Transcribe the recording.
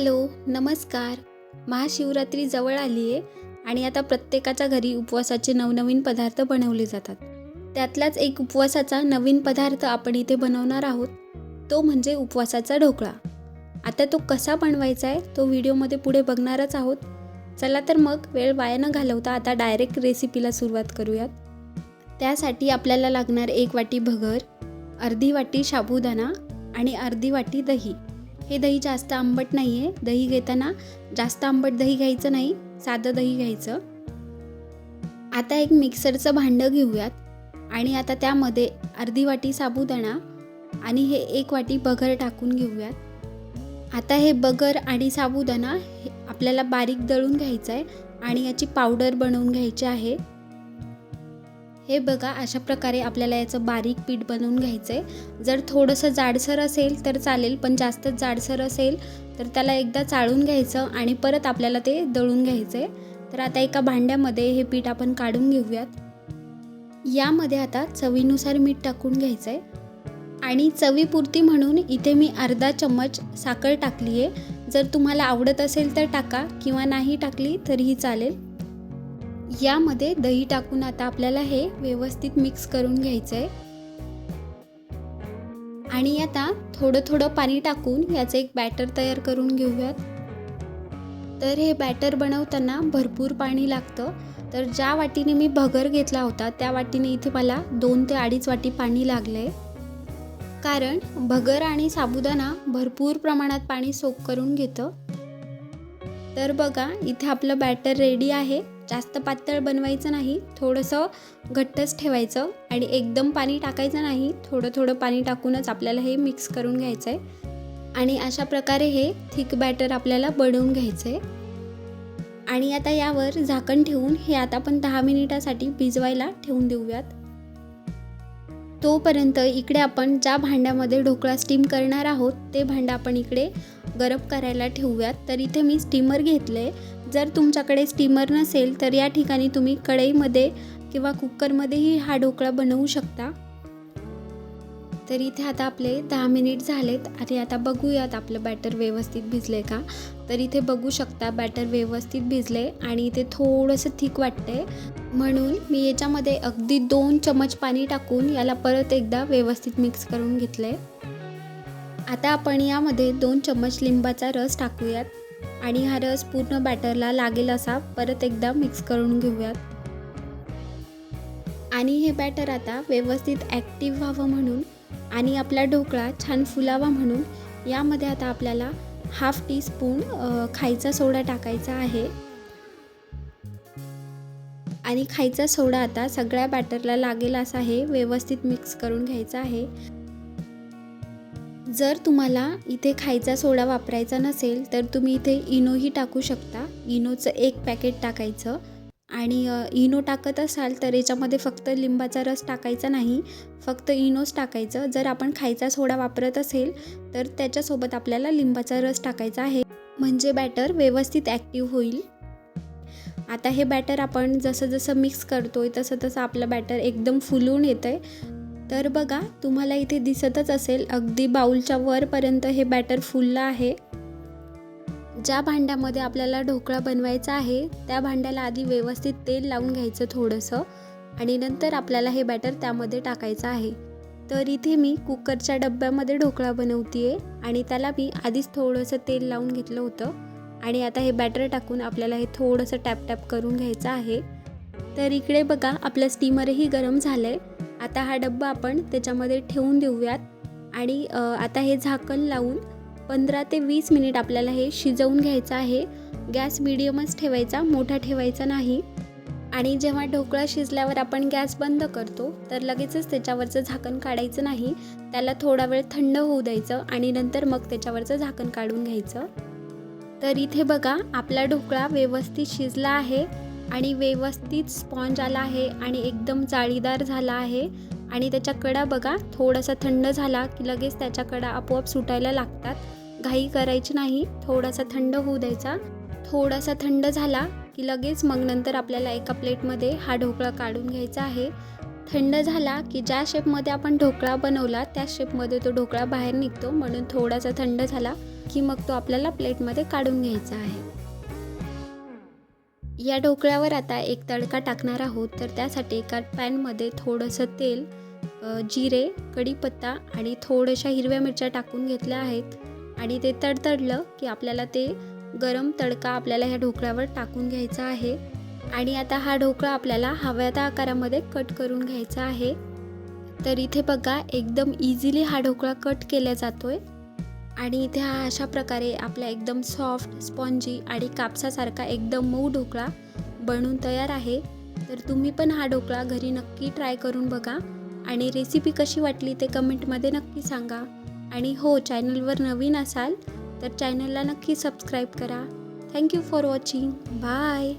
Hello नमस्कार. महाशिवरात्री जवळ आली आहे आणि आता प्रत्येकाच्या घरी उपवासाचे नवनवीन पदार्थ बनवले जातात. त्यातलाच एक उपवासाचा नवीन पदार्थ आपण इथे बनवणार आहोत. तो म्हणजे उपवासाचा ढोकळा. आता तो कसा बनवायचा आहे तो व्हिडिओमध्ये पुढे बघणारच आहोत. चला तर मग वेळ वाया न घालवता आता डायरेक्ट रेसिपीला सुरुवात करूयात. त्यासाठी आपल्याला लागणार एक वाटी भगर अर्धी वाटी साबुदाणा आणि अर्धी वाटी दही. हे दही जास्त आंबट नाही आहे. दही घेताना जास्त आंबट दही घ्यायचं नाही साधं दही घ्यायचं. आता एक मिक्सरचं भांडं घेऊयात आणि आता त्यामध्ये अर्धी वाटी साबुदाणा आणि हे एक वाटी बगर टाकून घेऊयात. आता हे बगर आणि साबुदाणा हे आपल्याला बारीक दळून घ्यायचं आहे आणि याची पावडर बनवून घ्यायची आहे. हे बघा अशा प्रकारे आपल्याला याचं बारीक पीठ बनवून घ्यायचं आहे जर थोडंसं जाडसर असेल तर चालेल पण जास्तच जाडसर असेल तर त्याला एकदा चाळून घ्यायचं आणि परत आपल्याला ते दळून घ्यायचं आहे तर आता एका भांड्यामध्ये हे पीठ आपण काढून घेऊयात. यामध्ये आता चवीनुसार मीठ टाकून घ्यायचं आहे आणि चवीपुरती म्हणून इथे मी अर्धा चम्मच साखर टाकली आहे जर तुम्हाला आवडत असेल तर टाका किंवा नाही टाकली तरीही चालेल. यामध्ये दही टाकून आता आपल्याला हे व्यवस्थित मिक्स करून घ्यायचं आहे आणि आता थोडं थोडं पाणी टाकून याचं एक बॅटर तयार करून घेऊयात. तर हे बॅटर बनवताना भरपूर पाणी लागतं. तर ज्या वाटीने मी भगर घेतला होता त्या वाटीने इथे मला दोन ते अडीच वाटी पाणी लागले कारण भगर आणि साबुदाणा भरपूर प्रमाणात पाणी सोक करून घेतं. तर बघा इथे आपलं बॅटर रेडी आहे. जास्त पातळ बनवायचं नाही थोडंसं घट्टच ठेवायचं आणि एकदम पाणी टाकायचं नाही थोडं थोडं पाणी टाकूनच आपल्याला हे मिक्स करून घ्यायचं आहे आणि अशा प्रकारे हे थिक बॅटर आपल्याला बनवून घ्यायचं आहे आणि आता यावर झाकण ठेवून हे आता आपण दहा मिनिटासाठी भिजवायला ठेवून देऊयात. तोपर्यंत इकडे आपण ज्या भांड्यामध्ये ढोकळा स्टीम करणार आहोत ते भांडं आपण इकडे गरम करायला ठेवूयात. तर इथे मी स्टीमर घेतले जर तुमच्याकडे स्टीमर नसेल तर या ठिकाणी तुम्ही कढईमध्ये किंवा कुकरमध्येही हा ढोकळा बनवू शकता. तर इथे आता आपले दहा मिनिट झालेत. आणि आता बघूयात आपलं बॅटर व्यवस्थित भिजले का? तर इथे बघू शकता बॅटर व्यवस्थित भिजले आणि इथे थोडंसं थिक वाटते म्हणून मी याच्यामध्ये अगदी दोन चमच पाणी टाकून याला परत एकदा व्यवस्थित मिक्स करून घेतलंय. आता आपण यामध्ये दोन चम्मच लिंबाचा रस टाकूयात आणि हा रस पूर्ण बॅटरला लागेल असा परत एकदा मिक्स करून घेऊयात. आणि हे बॅटर आता व्यवस्थित ॲक्टिव्ह व्हावं म्हणून आणि आपला ढोकळा छान फुलावा म्हणून यामध्ये आता आपल्याला हाफ टी स्पून खायचा सोडा टाकायचा आहे. आणि खायचा सोडा आता सगळ्या बॅटरला लागेल असा हे व्यवस्थित मिक्स करून घ्यायचा आहे. जर तुम्हाला इथे खायचा सोडा वापरायचा नसेल तर तुम्ही इथे इनोही टाकू शकता. इनोचं एक पॅकेट टाकायचं. आणि इनो टाकत असाल तर याच्यामध्ये फक्त लिंबाचा रस टाकायचा नाही. फक्त इनोच टाकायचं. जर आपण खायचा सोडा वापरत असेल तर त्याच्यासोबत आपल्याला लिंबाचा रस टाकायचा आहे. म्हणजे बॅटर व्यवस्थित ॲक्टिव्ह होईल. आता हे बॅटर आपण जसं जसं मिक्स करतोय तसं तसं आपलं बॅटर एकदम फुलून येतं आहे तर बघा तुम्हाला इथे दिसतच असेल अगदी बाऊलच्या वरपर्यंत हे बॅटर फुललं आहे. ज्या भांड्यामध्ये आपल्याला ढोकळा बनवायचा आहे त्या भांड्याला आधी व्यवस्थित तेल लावून घ्यायचं थोडंसं आणि नंतर आपल्याला हे बॅटर त्यामध्ये टाकायचं आहे. तर इथे मी कुकरच्या डब्यामध्ये ढोकळा बनवते आहे आणि त्याला मी आधीच थोडंसं तेल लावून घेतलं होतं आणि आता हे बॅटर टाकून आपल्याला हे थोडंसं टॅप टॅप करून घ्यायचं आहे. तर इकडे बघा आपलं स्टीमरही गरम झालं आहे आता हा डब्बा आपण त्याच्यामध्ये ठेवून देऊयात. आणि आता हे झाकण लावून पंधरा ते वीस मिनिट आपल्याला हे शिजवून घ्यायचं आहे. गॅस मिडियमच ठेवायचा मोठा ठेवायचा नाही. आणि जेव्हा ढोकळा शिजल्यावर आपण गॅस बंद करतो तर लगेचच त्याच्यावरचं झाकण काढायचं नाही. त्याला थोडा वेळ थंड होऊ द्यायचं आणि नंतर मग त्याच्यावरचं झाकण काढून घ्यायचं. तर इथे बघा आपला ढोकळा व्यवस्थित शिजला आहे. आणि व्यवस्थित स्पॉन्ज आला आहे आणि एकदम जाळीदार झाला आहे. आणि त्याच्या कडा बघा थोडासा थंड झाला की लगेच त्याच्या कडा आपोआप सुटायला लागतात. घाई करायची नाही थोडासा थंड होऊ द्यायचा. थोडासा थंड झाला की लगेच मग नंतर आपल्याला एका प्लेटमध्ये हा ढोकळा काढून घ्यायचा आहे. थंड झाला की ज्या शेपमध्ये आपण ढोकळा बनवला त्या शेपमध्ये तो ढोकळा बाहेर निघतो. म्हणून थोडासा थंड झाला की मग तो आपल्याला प्लेटमध्ये काढून घ्यायचा आहे. या ढोकळ्यावर आता एक तडका टाकणार आहोत. तर त्यासाठी एका पॅनमध्ये थोडंसं तेल जिरे कढीपत्ता आणि थोड्याशा हिरव्या मिरच्या टाकून घेतल्या आहेत. आणि ते तडतडलं की आपल्याला ते गरम तडका आपल्याला ह्या ढोकळ्यावर टाकून घ्यायचा आहे. आणि आता हा ढोकळा आपल्याला हव्या त्या आकारामध्ये कट करून घ्यायचा आहे. तर इथे बघा एकदम इझिली हा ढोकळा कट केला जातो आहे आणि इथे हा अशा प्रकारे आपला एकदम सॉफ्ट स्पॉन्जी आणि कापसासारखा एकदम मऊ ढोकळा बनून तयार आहे. तर तुम्ही पण हा ढोकळा घरी नक्की ट्राय करून बघा. आणि रेसिपी कशी वाटली ते कमेंटमध्ये नक्की सांगा. आणि हो चॅनलवर नवीन असाल तर चॅनलला नक्की सबस्क्राईब करा. Thank you for watching bye